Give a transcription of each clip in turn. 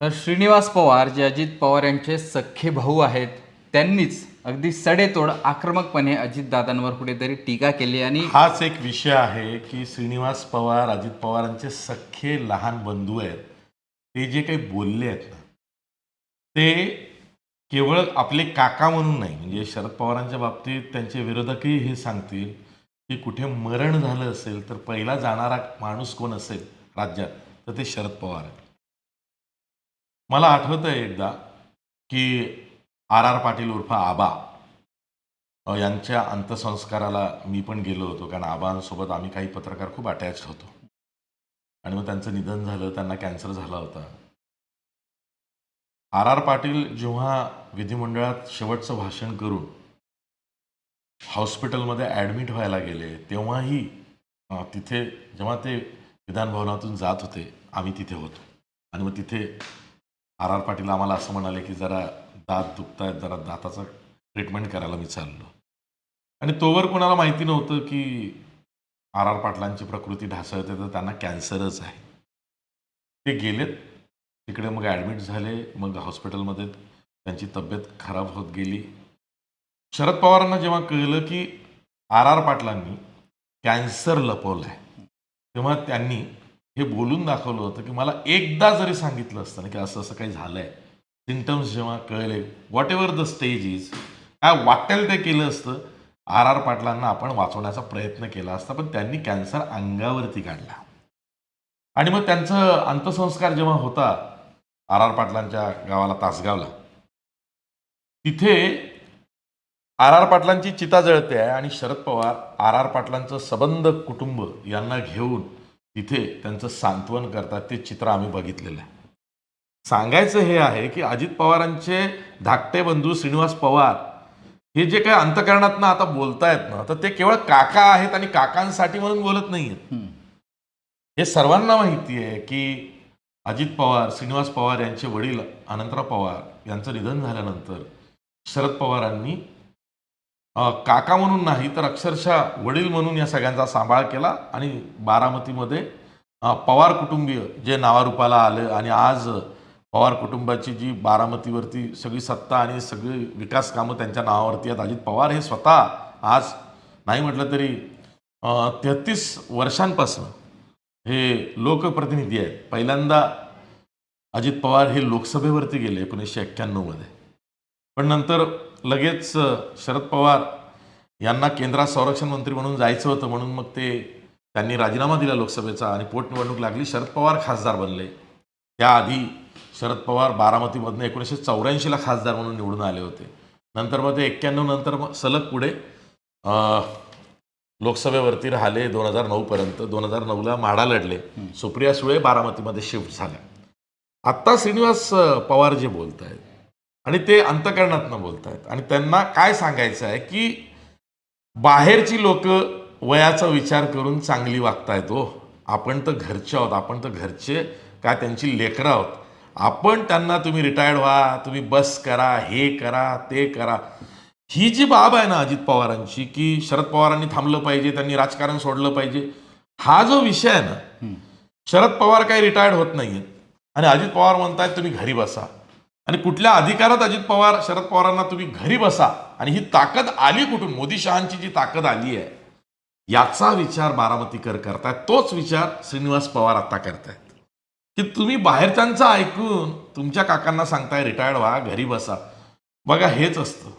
तर श्रीनिवास पवार जे अजित पवार यांचे सख्खे भाऊ आहेत त्यांनीच अगदी सडेतोड आक्रमकपणे अजितदादांवर कुठेतरी टीका केली आणि हाच एक विषय आहे की श्रीनिवास पवार अजित पवारांचे सख्खे लहान बंधू आहेत. ते जे काही बोलले आहेत ना ते केवळ आपले काका म्हणून नाही म्हणजे शरद पवारांच्या बाबतीत त्यांचे विरोधकही हे सांगतील की कुठे मरण झालं असेल तर पहिला जाणारा माणूस कोण असेल राज्यात तर ते शरद पवार आहेत. मला आठवतं आहे एकदा की आर आर पाटील उर्फ आबा यांच्या अंत्यसंस्काराला मी पण गेलो होतो. कारण आबांसोबत आम्ही काही पत्रकार खूप अटॅच होतो. आणि मग त्यांचं निधन झालं त्यांना कॅन्सर झाला होता. आर आर पाटील जेव्हा विधिमंडळात शेवटचं भाषण करून हॉस्पिटलमध्ये ॲडमिट व्हायला गेले तेव्हाही तिथे जेव्हा ते विधानभवनातून जात होते आम्ही तिथे होतो. आणि मग तिथे आर आर पाटील आम्हाला असं म्हणाले की जरा दात दुखतायत जरा दाताचं ट्रीटमेंट करायला मी चाललो. आणि तोवर कोणाला माहिती नव्हतं की आर आर पाटलांची प्रकृती ढासळते तर त्यांना कॅन्सरच आहे. ते गेलेत. तिकडे मग ॲडमिट झाले. मग हॉस्पिटलमध्ये त्यांची तब्येत खराब होत गेली. शरद पवारांना जेव्हा कळलं की आर आर पाटलांनी कॅन्सर लपवलं आहे तेव्हा त्यांनी हे बोलून दाखवलं होतं की मला एकदा जरी सांगितलं असतं की असं असं काही झालं आहे सिमटम्स जेव्हा कळले whatever the stage is काय वाटेल ते केलं असतं आर आर पाटलांना आपण वाचवण्याचा प्रयत्न केला असता पण त्यांनी कॅन्सर अंगावरती काढला. आणि मग त्यांचं अंत्यसंस्कार जेव्हा होता आर आर पाटलांच्या गावाला तासगावला तिथे आर आर पाटलांची चिता जळते आहे आणि शरद पवार आर आर पाटलांचं सबंध कुटुंब यांना घेऊन तिथे त्यांचं सांत्वन करतात ते चित्र आम्ही बघितलेलं आहे सांगायचं हे आहे की अजित पवारांचे धाकटे बंधू श्रीनिवास पवार हे जे काही अंतकरणातनं आता बोलतायत ना तर ते केवळ काका आहेत आणि काकांसाठी म्हणून बोलत नाही. हे सर्वांना माहिती आहे की अजित पवार श्रीनिवास पवार यांचे वडील अनंतराव पवार यांचं निधन झाल्यानंतर शरद पवारांनी काका म्हणून नाही तर अक्षरशः वडील म्हणून या सगळ्यांचा सांभाळ केला आणि बारामतीमध्ये पवार कुटुंबीय जे नावारूपाला आलं आणि आज पवार कुटुंबाची जी बारामतीवरती सगळी सत्ता आणि सगळी विकास कामं त्यांच्या नावावरती आहेत. अजित पवार हे स्वतः आज नाही म्हटलं तरी तेहतीस वर्षांपासून हे लोकप्रतिनिधी आहेत. पहिल्यांदा अजित पवार हे लोकसभेवरती गेले एकोणीसशे एक्क्याण्णवमध्ये. पण नंतर लगेच शरद पवार यांना केंद्रात संरक्षण मंत्री म्हणून जायचं होतं म्हणून मग ते त्यांनी राजीनामा दिला लोकसभेचा आणि पोटनिवडणूक लागली. शरद पवार खासदार बनले. त्याआधी शरद पवार बारामतीमधनं एकोणीसशे चौऱ्याऐंशीला खासदार म्हणून निवडून आले होते. नंतर मग ते एक्क्याण्णव नंतर मग सलग पुढे लोकसभेवरती राहिले दोन हजार नऊपर्यंत दोन हजार नऊला माढा लढले. सुप्रिया सुळे बारामतीमध्ये शिफ्ट झाल्या. आत्ता श्रीनिवास पवार जे बोलत आहेत आणि ते अंतकरणातनं बोलत आहेत आणि त्यांना काय सांगायचं आहे की बाहेरची लोक वयाचा विचार करून चांगली वागतायत हो. आपण तर घरचे आहोत आपण तर घरचे काय त्यांची लेकरं आहोत. आपण त्यांना तुम्ही रिटायर्ड व्हा तुम्ही बस करा हे करा ते करा. ही जी बाब आहे ना अजित पवारांची की शरद पवारांनी थांबलं पाहिजे त्यांनी राजकारण सोडलं पाहिजे हा जो विषय आहे ना शरद पवार काही रिटायर्ड होत नाहीयेत. आणि अजित पवार म्हणतायत तुम्ही घरी बसा. आणि कुठल्या अधिकारात अजित पवार शरद पवारांना तुम्ही घरी बसा आणि ही ताकद आली कुठून? मोदी शहांची जी ताकद आली आहे याचा विचार बारामतीकर करतायत. तोच विचार श्रीनिवास पवार आता करतायत. की तुम्ही बाहेरच्यांचं ऐकून तुमच्या काकांना सांगताय रिटायर्ड व्हा घरी बसा. बघा हेच असतं.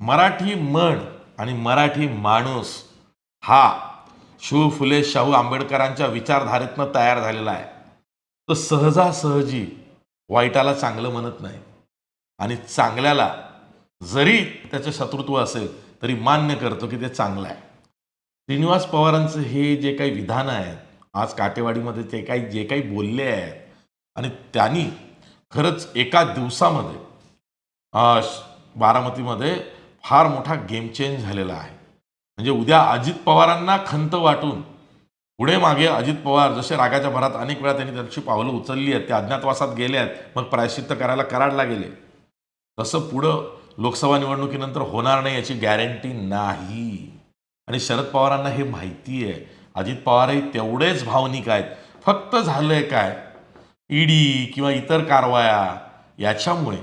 मराठी मन आणि मराठी माणूस हा शिव फुले शाहू आंबेडकरांच्या विचारधारेतनं तयार झालेला आहे. तो सहजासहजी वाईटाला चांगलं म्हणत नाही. आणि चांगल्याला जरी त्याचं शत्रुत्व असेल तरी मान्य करतो की ते चांगलं आहे. श्रीनिवास पवारांचं हे जे काही विधान आहेत आज काटेवाडीमध्ये ते काही जे काही बोलले आहेत आणि त्यांनी खरंच एका दिवसामध्ये बारामतीमध्ये फार मोठा गेम चेंज झालेला आहे. म्हणजे उद्या अजित पवारांना खंत वाटून पुढे मागे अजित पवार जसे रागाच्या भरात अनेक वेळा त्यांनी त्यांची पावलं उचलली आहेत ते अज्ञातवासात गेले आहेत मग प्रायश्चित्त करायला कराडला गेले. तसं पुढं लोकसभा निवडणुकीनंतर होणार नाही याची गॅरंटी नाही. आणि शरद पवारांना हे माहिती आहे. अजित पवारही तेवढेच भावनिक आहेत. फक्त झालंय काय? ईडी किंवा इतर कारवाया याच्यामुळे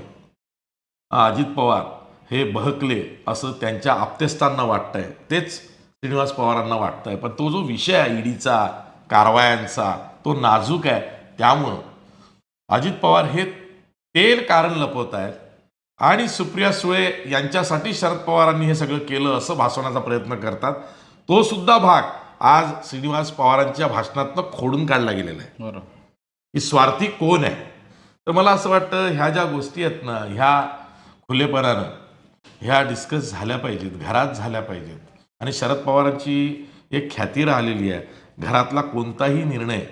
अजित पवार हे बहकले असं त्यांच्या आप्तेस्तांना वाटतंय. तेच श्रीनिवास पवारांना वाटतंय. पण तो जो विषय आहे ईडीचा कारवायांचा तो नाजूक आहे. त्यामुळं अजित पवार हे तेल कारण लपवत आहेत आणि सुप्रिया सुळे यांच्यासाठी शरद पवारांनी हे सगळं केलं असं भासवण्याचा प्रयत्न करतात. तो सुद्धा भाग आज श्रीनिवास पवारांच्या भाषणातनं खोडून काढला गेलेला आहे. बरोबर. की स्वार्थी कोण आहे? तर मला असं वाटतं ह्या ज्या गोष्टी आहेत ना ह्या खुलेपणानं ह्या डिस्कस झाल्या पाहिजेत घरात झाल्या पाहिजेत. आणि शरद पवारांची एक ख्याती राहिलेली आहे. घरातला कोणताही निर्णय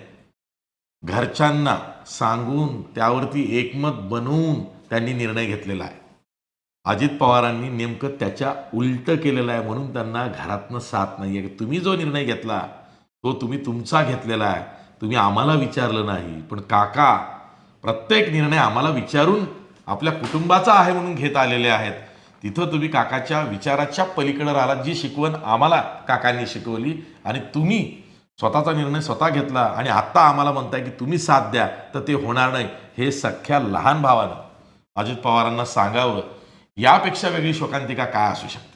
घरच्यांना सांगून त्यावरती एकमत बनवून त्यांनी निर्णय घेतलेला आहे. अजित पवारांनी नेमकं त्याच्या उलटं केलेलं आहे म्हणून त्यांना घरातनं साथ नाही आहे तुम्ही जो निर्णय घेतला तो तुम्ही तुमचा घेतलेला आहे. तुम्ही आम्हाला विचारलं नाही. पण काका प्रत्येक निर्णय आम्हाला विचारून आपल्या कुटुंबाचा आहे म्हणून घेत आलेले आहेत. तिथं तुम्ही काकाच्या विचाराच्या पलीकडे राहिलात. जी शिकवण आम्हाला काकांनी शिकवली आणि तुम्ही स्वतःचा निर्णय स्वतः घेतला आणि आत्ता आम्हाला म्हणताय की तुम्ही साथ द्या तर ते होणार नाही. हे सख्या लहान भावानं अजित पवारांना सांगावं. यापेक्षा वेगळी शोकांतिका काय असू शकते?